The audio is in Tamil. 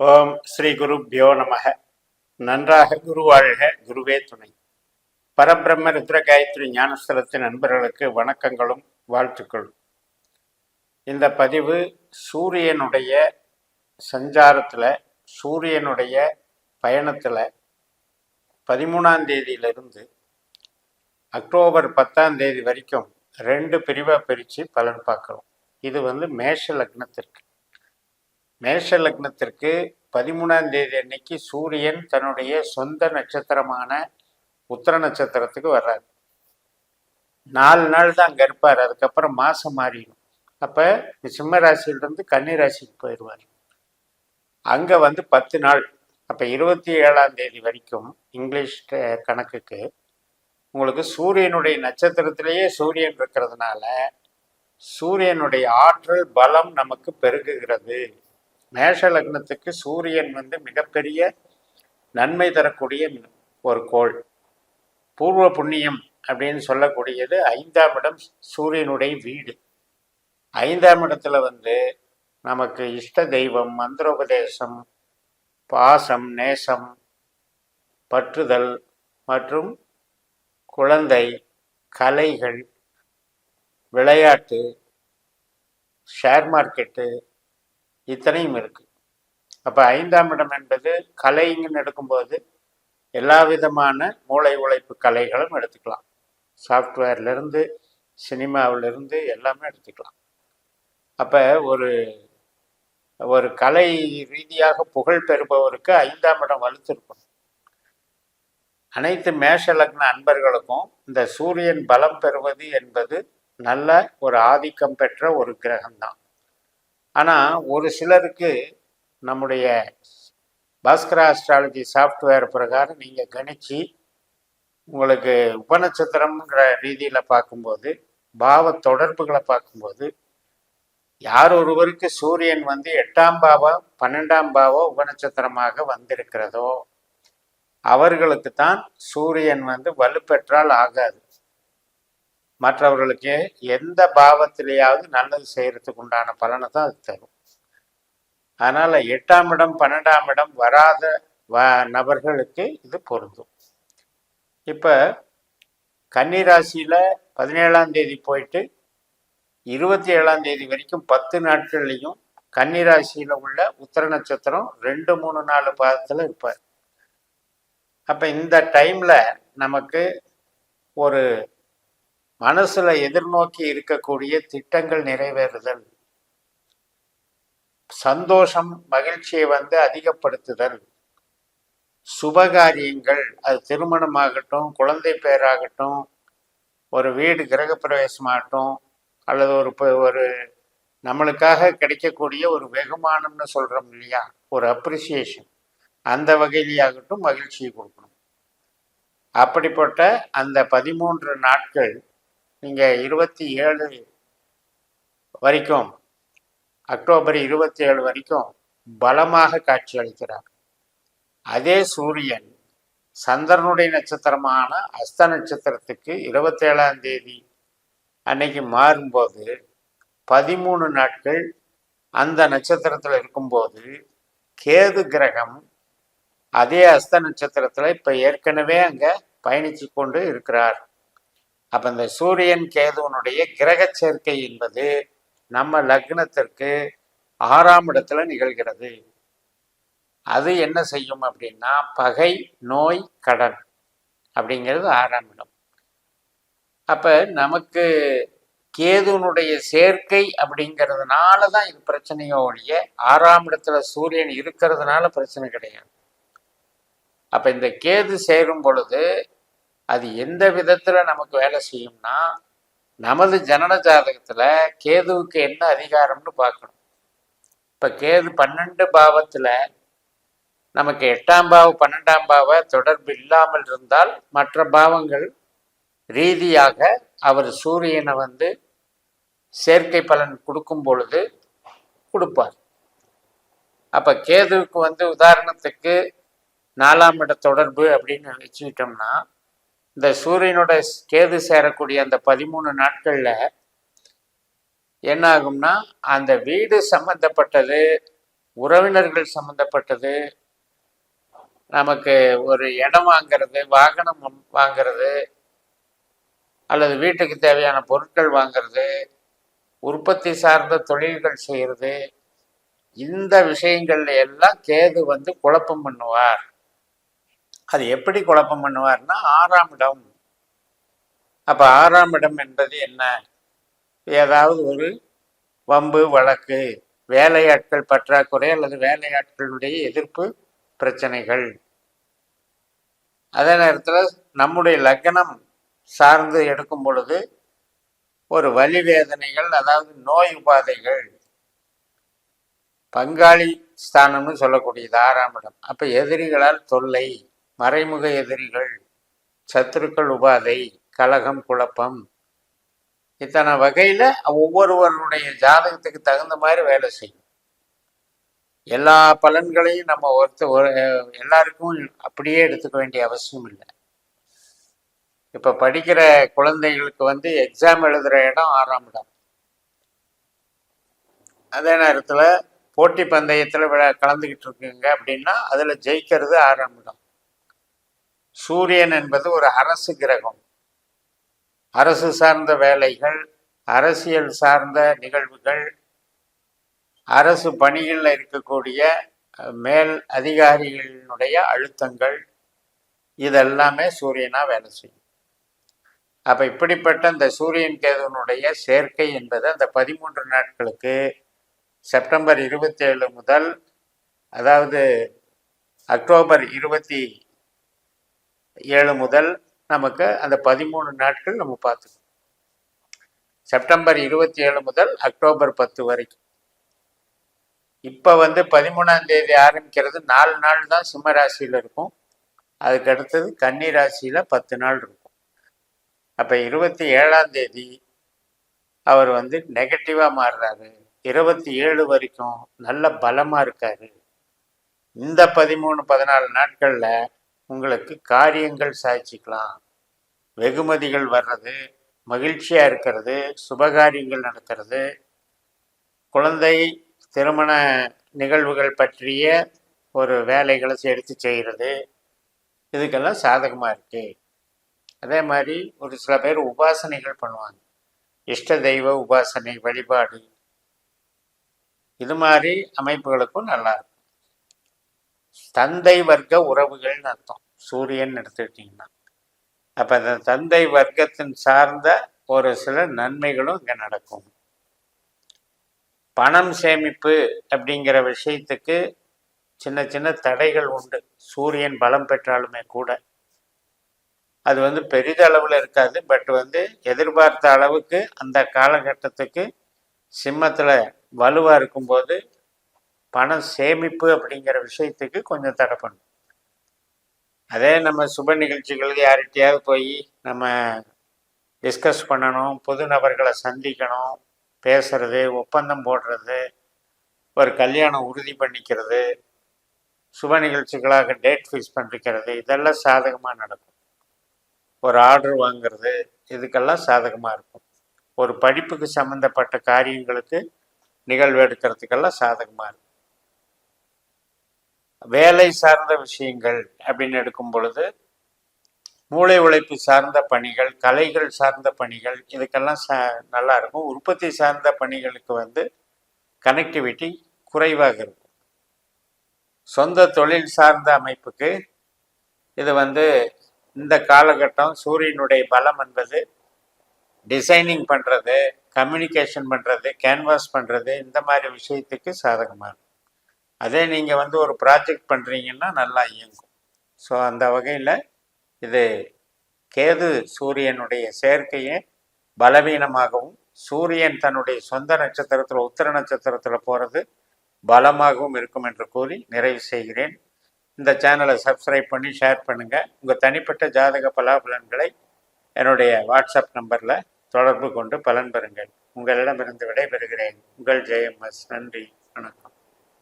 ஓம் ஸ்ரீ குருப்பியோ நமக. நன்றாக குரு வாழ்க குருவே துணை. பரபிரம்ம ருத்ர காயத்ரி ஞானஸ்தலத்தின் நண்பர்களுக்கு வணக்கங்களும் வாழ்த்துக்களும் இந்த பதிவு சூரியனுடைய சஞ்சாரத்தில் சூரியனுடைய பயணத்தில் பதிமூணாம் தேதியிலிருந்து அக்டோபர் பத்தாம் தேதி வரைக்கும் ரெண்டு பிரிவாக பிரித்து பலன் பார்க்குறோம். இது வந்து மேஷ லக்னத்திற்கு. மேஷ லக்னத்திற்கு பதிமூணாம் தேதி அன்னைக்கு சூரியன் தன்னுடைய சொந்த நட்சத்திரமான உத்தர நட்சத்திரத்துக்கு வர்றாரு. நாலு நாள் தான் அங்கே இருப்பார். அதுக்கப்புறம் மாதம் மாறிடும். அப்போ சிம்ம ராசியிலிருந்து கன்னி ராசிக்கு போயிடுவார். அங்கே வந்து பத்து நாள். அப்போ இருபத்தி ஏழாம் தேதி வரைக்கும் இங்கிலீஷ் கணக்குக்கு உங்களுக்கு சூரியனுடைய நட்சத்திரத்திலேயே சூரியன் இருக்கிறதுனால சூரியனுடைய ஆற்றல் பலம் நமக்கு பெருகுகிறது. மேஷ லக்னத்துக்கு சூரியன் வந்து மிகப்பெரிய நன்மை தரக்கூடிய ஒரு கோள். பூர்வ புண்ணியம் அப்படின்னு சொல்லக்கூடியது ஐந்தாம் இடம் சூரியனுடைய வீடு. ஐந்தாம் இடத்துல வந்து நமக்கு இஷ்ட தெய்வம் மந்திரோபதேசம் பாசம் நேசம் பற்றுதல் மற்றும் குழந்தை கலைகள் விளையாட்டு ஷேர் மார்க்கெட்டு இத்தனையும் இருக்கு. அப்போ ஐந்தாம் இடம் என்பது கலைங்கன்னு எடுக்கும்போது எல்லா விதமான மூளை உழைப்பு கலைகளும் எடுத்துக்கலாம். சாஃப்ட்வேர்லேருந்து சினிமாவிலிருந்து எல்லாமே எடுத்துக்கலாம். அப்போ ஒரு ஒரு கலை ரீதியாக புகழ் பெறுபவருக்கு ஐந்தாம் இடம் வலுத்திருக்கும் அனைத்து மேஷ லக்ன அன்பர்களுக்கும் இந்த சூரியன் பலம் பெறுவது என்பது நல்ல ஒரு ஆதிக்கம் பெற்ற ஒரு கிரகம்தான். ஆனால் ஒரு சிலருக்கு நம்முடைய பாஸ்கரா அஸ்ட்ராலஜி சாஃப்ட்வேர் பிரகாரம் நீங்கள் கணிச்சு உங்களுக்கு உபநட்சத்திரம்ங்கிற ரீதியில் பார்க்கும்போது பாவ தொடர்புகளை பார்க்கும்போது யார் ஒருவருக்கு சூரியன் வந்து எட்டாம் பாவம் பன்னெண்டாம் பாவம் உபநட்சத்திரமாக வந்திருக்கிறதோ அவர்களுக்கு தான் சூரியன் வந்து வலுப்பெற்றால் ஆகாது. மற்றவர்களுக்கு எந்த பாவத்திலேயாவது நல்லது செய்யறதுக்கு உண்டான பலனை தான் அது தரும். அதனால எட்டாம் இடம் பன்னெண்டாம் இடம் வராத வ நபர்களுக்கு இது பொருந்தும். இப்போ கன்னிராசியில் பதினேழாம் தேதி போயிட்டு இருபத்தி ஏழாம் தேதி வரைக்கும் பத்து நாட்கள்லையும் கன்னிராசியில் உள்ள உத்தர நட்சத்திரம் ரெண்டு மூணு நாலு பாதத்தில் இருப்பார். அப்போ இந்த டைமில் நமக்கு ஒரு மனசுல எதிர்நோக்கி இருக்கக்கூடிய திட்டங்கள் நிறைவேறுதல். சந்தோஷம் மகிழ்ச்சியை வந்து அதிகப்படுத்துதல். சுபகாரியங்கள் அது திருமணமாகட்டும் குழந்தை பேராகட்டும் ஒரு வீடு கிரகப்பிரவேசமாகட்டும் அல்லது ஒரு ஒரு நம்மளுக்காக கிடைக்கக்கூடிய ஒரு வெகுமானம்னு சொல்கிறோம் இல்லையா? ஒரு அப்ரிசியேஷன் அந்த வகையிலேயாகட்டும் மகிழ்ச்சியை கொடுக்கணும். அப்படிப்பட்ட அந்த பதிமூன்று நாட்கள் நீங்கள் இருபத்தி ஏழு வரைக்கும் அக்டோபர் இருபத்தி ஏழு வரைக்கும் பலமாக காட்சி அளிக்கிறார். அதே சூரியன் சந்திரனுடைய நட்சத்திரமான அஸ்த நட்சத்திரத்துக்கு இருபத்தேழாம் தேதி அன்னைக்கு மாறும்போது பதிமூணு நாட்கள் அந்த நட்சத்திரத்தில் இருக்கும்போது கேது கிரகம் அதே அஸ்த நட்சத்திரத்தில் இப்போ ஏற்கனவே அங்கே பயணிச்சு கொண்டு இருக்கிறார். அப்போ இந்த சூரியன் கேதுவனுடைய கிரக சேர்க்கை என்பது நம்ம லக்னத்திற்கு ஆறாம் இடத்துல நிகழ்கிறது. அது என்ன செய்யும் அப்படின்னா பகை நோய் கடன் அப்படிங்கிறது ஆறாம் இடம். அப்ப நமக்கு கேதுனுடைய சேர்க்கை அப்படிங்கிறதுனால தான் இது பிரச்சனையோ ஒழிய ஆறாம் இடத்துல சூரியன் இருக்கிறதுனால பிரச்சனை கிடையாது. அப்ப இந்த கேது சேரும் பொழுது அது எந்த விதத்துல நமக்கு வேலை செய்யும்னா நமது ஜனன ஜாதகத்துல கேதுவுக்கு என்ன அதிகாரம்னு பார்க்கணும். இப்ப கேது பன்னெண்டு பாவத்துல நமக்கு எட்டாம் பாவ பன்னெண்டாம் பாவ தொடர்பு இல்லாமல் இருந்தால் மற்ற பாவங்கள் ரீதியாக அவர் சூரியனை வந்து சேர்க்கை பலன் கொடுக்கும் பொழுது கொடுப்பார். அப்ப கேதுவுக்கு வந்து உதாரணத்துக்கு நாலாம் இட தொடர்பு அப்படின்னு வச்சுக்கிட்டோம்னா இந்த சூரியனோட கேது சேரக்கூடிய அந்த பதிமூணு நாட்களில் என்ன ஆகும்னா அந்த வீடு சம்பந்தப்பட்டது உறவினர்கள் சம்பந்தப்பட்டது நமக்கு ஒரு இடம் வாங்கிறது வாகனம் வாங்கிறது அல்லது வீட்டுக்கு தேவையான பொருட்கள் வாங்கிறது உற்பத்தி சார்ந்த தொழில்கள் செய்கிறது இந்த விஷயங்கள்ல எல்லாம் கேது வந்து குழப்பம் பண்ணுவார். அது எப்படி குழப்பம் பண்ணுவார்னா ஆறாம் இடம். அப்போ ஆறாம் இடம் என்பது என்ன? ஏதாவது ஒரு வம்பு வழக்கு வேலையாட்கள் பற்றாக்குறை அல்லது வேலையாட்களுடைய எதிர்ப்பு பிரச்சனைகள். அதே நேரத்தில் நம்முடைய லக்னம் சார்ந்து எடுக்கும் பொழுது ஒரு வலி வேதனைகள் அதாவது நோய் உபாதைகள். பங்காளி ஸ்தானம்னு சொல்லக்கூடியது ஆறாம் இடம். அப்போ எதிரிகளால் தொல்லை. மறைமுக எதிரிகள் சத்துருக்கள் உபாதை கலகம் குழப்பம். இத்தனை வகையில ஒவ்வொருவருடைய ஜாதகத்துக்கு தகுந்த மாதிரி வேலை செய்யும். எல்லா பலன்களையும் நம்ம ஒருத்த ஒரு எல்லாருக்கும் அப்படியே எடுத்துக்க வேண்டிய அவசியம் இல்லை. இப்போ படிக்கிற குழந்தைகளுக்கு வந்து எக்ஸாம் எழுதுகிற இடம் ஆறாம் இடம். அதே நேரத்தில் போட்டி பந்தயத்தில் விழா கலந்துக்கிட்டு இருக்குங்க அப்படின்னா அதில் ஜெயிக்கிறது ஆறாம் இடம். சூரியன் என்பது ஒரு அரசு கிரகம். அரசு சார்ந்த வேலைகள் அரசியல் சார்ந்த நிகழ்வுகள் அரசு பணிகளில் இருக்கக்கூடிய மேல் அதிகாரிகளினுடைய அழுத்தங்கள் இதெல்லாமே சூரியனாக வேலை செய்யும். அப்போ இப்படிப்பட்ட இந்த சூரியன் கேதுனுடைய சேர்க்கை என்பது அந்த பதிமூன்று நாட்களுக்கு செப்டம்பர் இருபத்தேழு முதல் அதாவது அக்டோபர் இருபத்தி ஏழு முதல் நமக்கு அந்த பதிமூணு நாட்கள் நம்ம பார்த்துக்கணும். செப்டம்பர் இருபத்தி ஏழு முதல் அக்டோபர் பத்து வரைக்கும். இப்போ வந்து பதிமூணாம் தேதி ஆரம்பிக்கிறது நாலு நாள் தான் சிம்ம ராசியில் இருக்கும். அதுக்கு அடுத்தது கன்னி ராசியில் பத்து நாள் இருக்கும். அப்போ இருபத்தி ஏழாம் தேதி அவர் வந்து நெகட்டிவாக மாறுறாரு. இருபத்தி ஏழு வரைக்கும் நல்ல பலமாக இருக்காரு. இந்த பதிமூணு பதினாலு நாட்களில் உங்களுக்கு காரியங்கள் சாய்ச்சிக்கலாம். வெகுமதிகள் வர்றது மகிழ்ச்சியாக இருக்கிறது சுபகாரியங்கள் நடக்கிறது. குழந்தை திருமண நிகழ்வுகள் பற்றிய ஒரு வேலைகளை எடுத்து செய்கிறது. இதுக்கெல்லாம் சாதகமாக இருக்குது அதே மாதிரி ஒரு சில பேர் உபாசனைகள் பண்ணுவாங்க. இஷ்ட தெய்வ உபாசனை வழிபாடு. இது மாதிரி அமைப்புகளுக்கும் நல்லா இருக்கும். தந்தை வர்க்க உறவுகள்னு அர்த்தம். சூரியன் எடுத்துக்கிட்டிங்கன்னா. அப்போ அந்த தந்தை வர்க்கத்தின் சார்ந்த ஒரு சில நன்மைகளும் இங்கே நடக்கும். பணம் சேமிப்பு அப்படிங்கிற விஷயத்துக்கு சின்ன சின்ன தடைகள் உண்டு. சூரியன் பலம் பெற்றாலுமே கூட. அது வந்து பெரிதளவில் இருக்காது. பட் வந்து எதிர்பார்த்த அளவுக்கு அந்த காலகட்டத்துக்கு சிம்மத்தில் வலுவாக இருக்கும்போது பணம் சேமிப்பு அப்படிங்கிற விஷயத்துக்கு கொஞ்சம் தடை பண்ணும். அதே நம்ம சுப நிகழ்ச்சிகளுக்கு யார்கிட்டையாவது போய் நம்ம டிஸ்கஸ் பண்ணணும் புது நபர்களை சந்திக்கணும் பேசுறது ஒப்பந்தம் போடுறது ஒரு கல்யாணம் உறுதி பண்ணிக்கிறது சுப நிகழ்ச்சிகளாக டேட் ஃபிக்ஸ் பண்ணிக்கிறது இதெல்லாம் சாதகமாக நடக்கும். ஒரு ஆர்டர் வாங்கிறது இதுக்கெல்லாம் சாதகமாக இருக்கும். ஒரு படிப்புக்கு சம்மந்தப்பட்ட காரியங்களுக்கு நிகழ்வு எடுக்கிறதுக்கெல்லாம் சாதகமாக இருக்கும். வேலை சார்ந்த விஷயங்கள் அப்படின்னு எடுக்கும் பொழுது மூளை உழைப்பு சார்ந்த பணிகள் கலைகள் சார்ந்த பணிகள் இதுக்கெல்லாம் சா நல்லா இருக்கும். உற்பத்தி சார்ந்த பணிகளுக்கு வந்து கனெக்டிவிட்டி குறைவாக இருக்கும். சொந்த தொழில் சார்ந்த அமைப்புக்கு இது வந்து இந்த காலகட்டம் சூரியனுடைய பலம் என்பது டிசைனிங் பண்ணுறது கம்யூனிகேஷன் பண்ணுறது கேன்வாஸ் பண்ணுறது இந்த மாதிரி விஷயத்துக்கு சாதகமாக இருக்கும். அதே நீங்கள் வந்து ஒரு ப்ராஜெக்ட் பண்ணுறீங்கன்னா நல்லா இயங்கும். ஸோ அந்த வகையில் இது கேது சூரியனுடைய சேர்க்கையை பலவீனமாகவும் சூரியன் தன்னுடைய சொந்த நட்சத்திரத்தில் உத்தர நட்சத்திரத்தில் போகிறது பலமாகவும் இருக்கும் என்று கூறி நிறைவு செய்கிறேன். இந்த சேனலை சப்ஸ்கிரைப் பண்ணி ஷேர் பண்ணுங்கள் உங்கள் தனிப்பட்ட ஜாதக பலாபலன்களை என்னுடைய வாட்ஸ்அப் நம்பரில் தொடர்பு கொண்டு பலன் பெறுங்கள். உங்களிடமிருந்து விடைபெறுகிறேன். உங்கள் ஜெயம் எஸ் நன்றி. வணக்கம்.